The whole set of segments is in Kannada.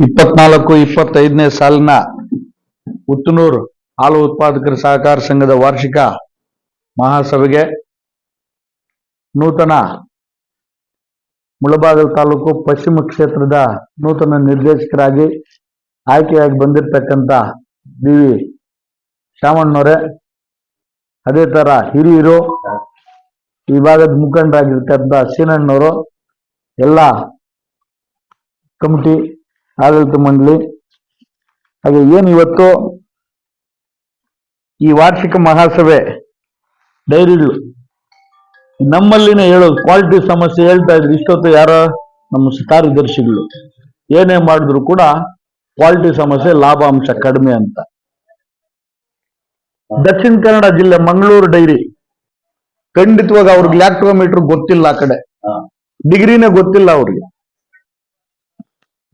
ಇಪ್ಪತ್ನಾಲ್ಕು, ಇಪ್ಪತ್ತೈದನೇ ಸಾಲಿನ ಉತ್ತನೂರು ಹಾಲು ಉತ್ಪಾದಕರ ಸಹಕಾರ ಸಂಘದ ವಾರ್ಷಿಕ ಮಹಾಸಭೆಗೆ ನೂತನ ಮುಳಬಾಗಲ್ ತಾಲೂಕು ಪಶ್ಚಿಮ ಕ್ಷೇತ್ರದ ನೂತನ ನಿರ್ದೇಶಕರಾಗಿ ಆಯ್ಕೆಯಾಗಿ ಬಂದಿರತಕ್ಕಂಥ ಬಿ ವಿ ಶಾಮಣ್ಣವರೇ ಅದೇ ತರ ಹಿರಿಯರು, ಈ ಭಾಗದ ಮುಖಂಡರಾಗಿರ್ತಕ್ಕಂಥ ಸೀನಣ್ಣವರು, ಎಲ್ಲ ಕಮಿಟಿ ಆಡಳಿತ ಮಂಡಳಿ. ಹಾಗೆ ಏನು ಇವತ್ತು ಈ ವಾರ್ಷಿಕ ಮಹಾಸಭೆ ಡೈರಿಗಳು ನಮ್ಮಲ್ಲಿನೇ ಹೇಳೋದು ಕ್ವಾಲಿಟಿ ಸಮಸ್ಯೆ ಹೇಳ್ತಾ ಇದ್ರು ಇಷ್ಟೊತ್ತು ಯಾರೋ ನಮ್ಮ ಕಾರ್ಯದರ್ಶಿಗಳು. ಏನೇ ಮಾಡಿದ್ರು ಕೂಡ ಕ್ವಾಲಿಟಿ ಸಮಸ್ಯೆ ಲಾಭಾಂಶ ಕಡಿಮೆ ಅಂತ. ದಕ್ಷಿಣ ಕನ್ನಡ ಜಿಲ್ಲೆ ಮಂಗಳೂರು ಡೈರಿ. ಖಂಡಿತವಾಗಿ ಅವ್ರಿಗೆ ಲ್ಯಾಕ್ಟೋಮೀಟರ್ ಗೊತ್ತಿಲ್ಲ ಆ ಕಡೆ. ಡಿಗ್ರಿನೇ ಗೊತ್ತಿಲ್ಲ ಅವ್ರಿಗೆ.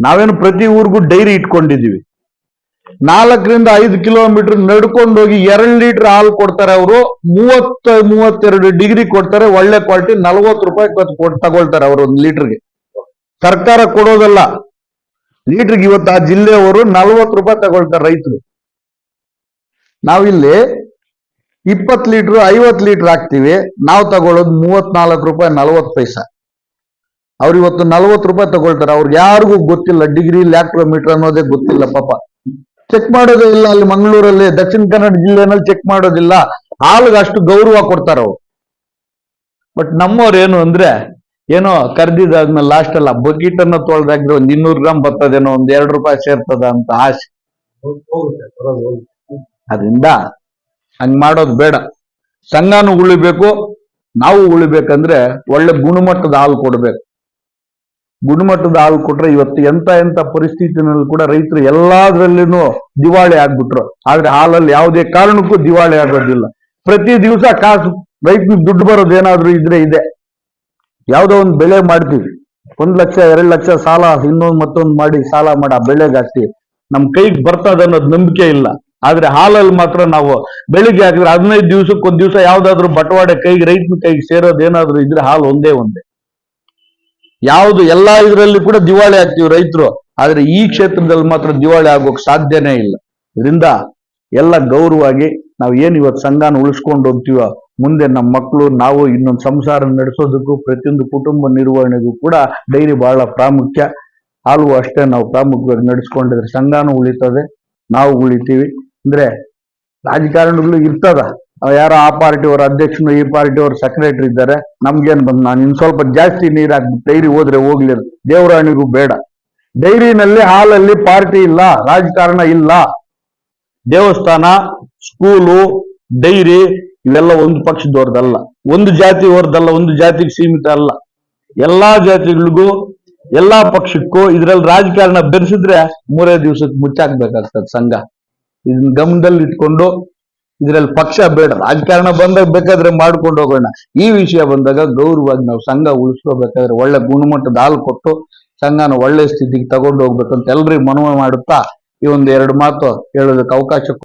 ನಾವೇನು ಪ್ರತಿ ಊರಿಗೂ ಡೈರಿ ಇಟ್ಕೊಂಡಿದ್ದೀವಿ. ನಾಲ್ಕರಿಂದ ಐದು ಕಿಲೋಮೀಟರ್ ನಡ್ಕೊಂಡು ಹೋಗಿ ಎರಡು ಲೀಟರ್ ಹಾಲು ಕೊಡ್ತಾರೆ ಅವರು, ಮೂವತ್ತ, ಮೂವತ್ತೆರಡು ಡಿಗ್ರಿ ಕೊಡ್ತಾರೆ, ಒಳ್ಳೆ ಕ್ವಾಲಿಟಿ, ನಲ್ವತ್ತು ರೂಪಾಯಿ ತಗೊಳ್ತಾರೆ ಅವರು ಒಂದು ಲೀಟರ್ಗೆ. ಸರ್ಕಾರ ಕೊಡೋದಲ್ಲ. ಲೀಟರ್ಗೆ ಇವತ್ತು ಆ ಜಿಲ್ಲೆಯವರು ನಲ್ವತ್ತು ರೂಪಾಯಿ ತಗೊಳ್ತಾರೆ ರೈತರು. ನಾವಿಲ್ಲಿ ಇಪ್ಪತ್ತು ಲೀಟರ್, ಐವತ್ತು ಲೀಟರ್ ಹಾಕ್ತಿವಿ, ನಾವು ತಗೊಳ್ಳೋದು ಮೂವತ್ನಾಲ್ಕು ರೂಪಾಯಿ ನಲ್ವತ್ತು ಪೈಸಾ. ಅವ್ರು ಇವತ್ತು ನಲ್ವತ್ತು ರೂಪಾಯಿ ತಗೊಳ್ತಾರೆ. ಅವ್ರಿಗೆ ಯಾರಿಗೂ ಗೊತ್ತಿಲ್ಲ ಡಿಗ್ರಿ ಲ್ಯಾಕ್ಟೋಮೀಟರ್ ಅನ್ನೋದೇ ಗೊತ್ತಿಲ್ಲ ಪಾಪ. ಚೆಕ್ ಮಾಡೋದೇ ಇಲ್ಲ ಅಲ್ಲಿ ಮಂಗಳೂರಲ್ಲಿ, ದಕ್ಷಿಣ ಕನ್ನಡ ಜಿಲ್ಲೆನಲ್ಲಿ ಚೆಕ್ ಮಾಡೋದಿಲ್ಲ. ಹಾಲ್ಗೆ ಅಷ್ಟು ಗೌರವ ಕೊಡ್ತಾರ ಅವ್ರು. ಬಟ್ ನಮ್ಮವ್ರು ಏನು ಅಂದ್ರೆ, ಏನೋ ಕರ್ದಿದ್ದಾದ್ಮೇಲೆ ಲಾಸ್ಟ್ ಅಲ್ಲ ಬಕೀಟ್ ಅನ್ನ ತೊಳೆದಾಗ್ರೆ ಒಂದ್ ಇನ್ನೂರು ಗ್ರಾಮ್ ಬರ್ತದೇನೋ, ಒಂದ್ ಎರಡು ರೂಪಾಯಿ ಸೇರ್ತದ ಅಂತ ಆಸೆ. ಅದರಿಂದ ಹಂಗ್ ಮಾಡೋದು ಬೇಡ. ಸಂಘನೂ ಉಳಿಬೇಕು, ನಾವು ಉಳಿಬೇಕಂದ್ರೆ ಒಳ್ಳೆ ಗುಣಮಟ್ಟದ ಹಾಲು ಕೊಡ್ಬೇಕು. ಗುಣಮಟ್ಟದ ಹಾಲು ಕೊಟ್ರೆ ಇವತ್ತು ಎಂತ ಎಂತ ಪರಿಸ್ಥಿತಿನಲ್ಲಿ ಕೂಡ ರೈತರು ಎಲ್ಲಾದ್ರಲ್ಲಿನೂ ದಿವಾಳಿ ಆಗ್ಬಿಟ್ರು. ಆದ್ರೆ ಹಾಲಲ್ಲಿ ಯಾವುದೇ ಕಾರಣಕ್ಕೂ ದಿವಾಳಿ ಆಗೋದಿಲ್ಲ. ಪ್ರತಿ ದಿವಸ ಕಾಸು ರೈತನಿಗೆ ದುಡ್ಡು ಬರೋದು ಏನಾದ್ರೂ ಇದ್ರೆ ಇದೆ. ಯಾವುದೋ ಒಂದು ಬೆಳೆ ಮಾಡ್ತೀವಿ. ಒಂದ್ ಲಕ್ಷ, ಎರಡ್ ಲಕ್ಷ ಸಾಲ, ಇನ್ನೊಂದು ಮತ್ತೊಂದು ಮಾಡಿ ಸಾಲ ಮಾಡಿ, ಆ ಬೆಳೆಗೆ ಹಾಕ್ತಿವಿ ನಮ್ ಕೈಗೆ ಬರ್ತದ ಅನ್ನೋದು ನಂಬಿಕೆ ಇಲ್ಲ. ಆದ್ರೆ ಹಾಲಲ್ಲಿ ಮಾತ್ರ ನಾವು ಬೆಳಿಗ್ಗೆ ಹಾಕಿದ್ರೆ ಹದಿನೈದು ದಿವಸಕ್ಕೆ ಒಂದ್ ದಿವಸ ಯಾವ್ದಾದ್ರು ಬಟವಾಡೆ ಕೈಗೆ, ರೈತನ ಕೈಗೆ ಸೇರೋದು ಇದ್ರೆ ಹಾಲು ಒಂದೇ ಒಂದೇ. ಯಾವ್ದು ಎಲ್ಲಾ ಇದರಲ್ಲಿ ಕೂಡ ದಿವಾಳಿ ಆಗ್ತೀವಿ ರೈತರು. ಆದ್ರೆ ಈ ಕ್ಷೇತ್ರದಲ್ಲಿ ಮಾತ್ರ ದಿವಾಳಿ ಆಗೋಕ್ ಸಾಧ್ಯನೇ ಇಲ್ಲ. ಇದರಿಂದ ಎಲ್ಲ ಗೌರವವಾಗಿ ನಾವು ಏನ್ ಇವತ್ತು ಸಂಘನ ಉಳಿಸ್ಕೊಂಡು ಹೋಗ್ತೀವೋ, ಮುಂದೆ ನಮ್ಮ ಮಕ್ಕಳು ನಾವು ಇನ್ನೊಂದು ಸಂಸಾರ ನಡೆಸೋದಕ್ಕೂ ಪ್ರತಿಯೊಂದು ಕುಟುಂಬ ನಿರ್ವಹಣೆಗೂ ಕೂಡ ಡೈರಿ ಬಹಳ ಪ್ರಾಮುಖ್ಯ. ಹಾಲು ಅಷ್ಟೇ ನಾವು ಪ್ರಾಮುಖ್ಯವಾಗಿ ನಡೆಸ್ಕೊಂಡಿದ್ರೆ ಸಂಘನೂ ಉಳಿತದೆ, ನಾವು ಉಳಿತೀವಿ. ಅಂದ್ರೆ ರಾಜಕಾರಣಿಗಳು ಇರ್ತದ. ಯಾರೋ ಆ ಪಾರ್ಟಿಯವ್ರ ಅಧ್ಯಕ್ಷನು ಈ ಪಾರ್ಟಿಯವರು ಸೆಕ್ರೆಟರಿ ಇದ್ದಾರೆ. ನಮ್ಗೇನ್ ಬಂದ್ ನಾನು ಇನ್ ಸ್ವಲ್ಪ ಜಾಸ್ತಿ ನೀರ್ ಹಾಕ್ಬಿಟ್ಟು ಡೈರಿ ಹೋದ್ರೆ ಹೋಗ್ಲಿ. ದೇವರಾಣಿಗೂ ಬೇಡ. ಡೈರಿನಲ್ಲಿ ಹಾಲಲ್ಲಿ ಪಾರ್ಟಿ ಇಲ್ಲ, ರಾಜಕಾರಣ ಇಲ್ಲ. ದೇವಸ್ಥಾನ ಸ್ಕೂಲು ಡೈರಿ ಇವೆಲ್ಲ ಒಂದು ಪಕ್ಷದವ್ರದಲ್ಲ. ಒಂದು ಜಾತಿಯವರದಲ್ಲ ಒಂದು ಜಾತಿಗೆ ಸೀಮಿತ ಅಲ್ಲ. ಎಲ್ಲಾ ಜಾತಿಗಳಿಗೂ, ಎಲ್ಲಾ ಪಕ್ಷಕ್ಕೂ ಇದ್ರಲ್ಲಿ ರಾಜಕಾರಣ ಬೆರೆಸಿದ್ರೆ ಮೂರೇ ದಿವಸಕ್ಕೆ ಮುಚ್ಚಾಕ್ಬೇಕಾಗ್ತದೆ ಸಂಘ. ಇದನ್ನ ಗಮನದಲ್ಲಿ ಇಟ್ಕೊಂಡು ಇದ್ರಲ್ಲಿ ಪಕ್ಷ ಬೇಡ, ರಾಜಕಾರಣ ಬಂದಾಗ ಬೇಕಾದ್ರೆ ಮಾಡ್ಕೊಂಡು ಹೋಗೋಣ. ಈ ವಿಷಯ ಬಂದಾಗ ಗೌರವವಾಗಿ ನಾವು ಸಂಘ ಉಳಿಸ್ಕೋಬೇಕಾದ್ರೆ ಒಳ್ಳೆ ಗುಣಮಟ್ಟದ ಹಾಲು ಕೊಟ್ಟು ಸಂಘನ ಒಳ್ಳೆ ಸ್ಥಿತಿಗೆ ತಗೊಂಡು ಹೋಗ್ಬೇಕಂತ ಎಲ್ರಿಗೂ ಮನವಿ ಮಾಡುತ್ತಾ ಈ ಒಂದು ಎರಡು ಮಾತು ಹೇಳೋದಕ್ಕೆ ಅವಕಾಶ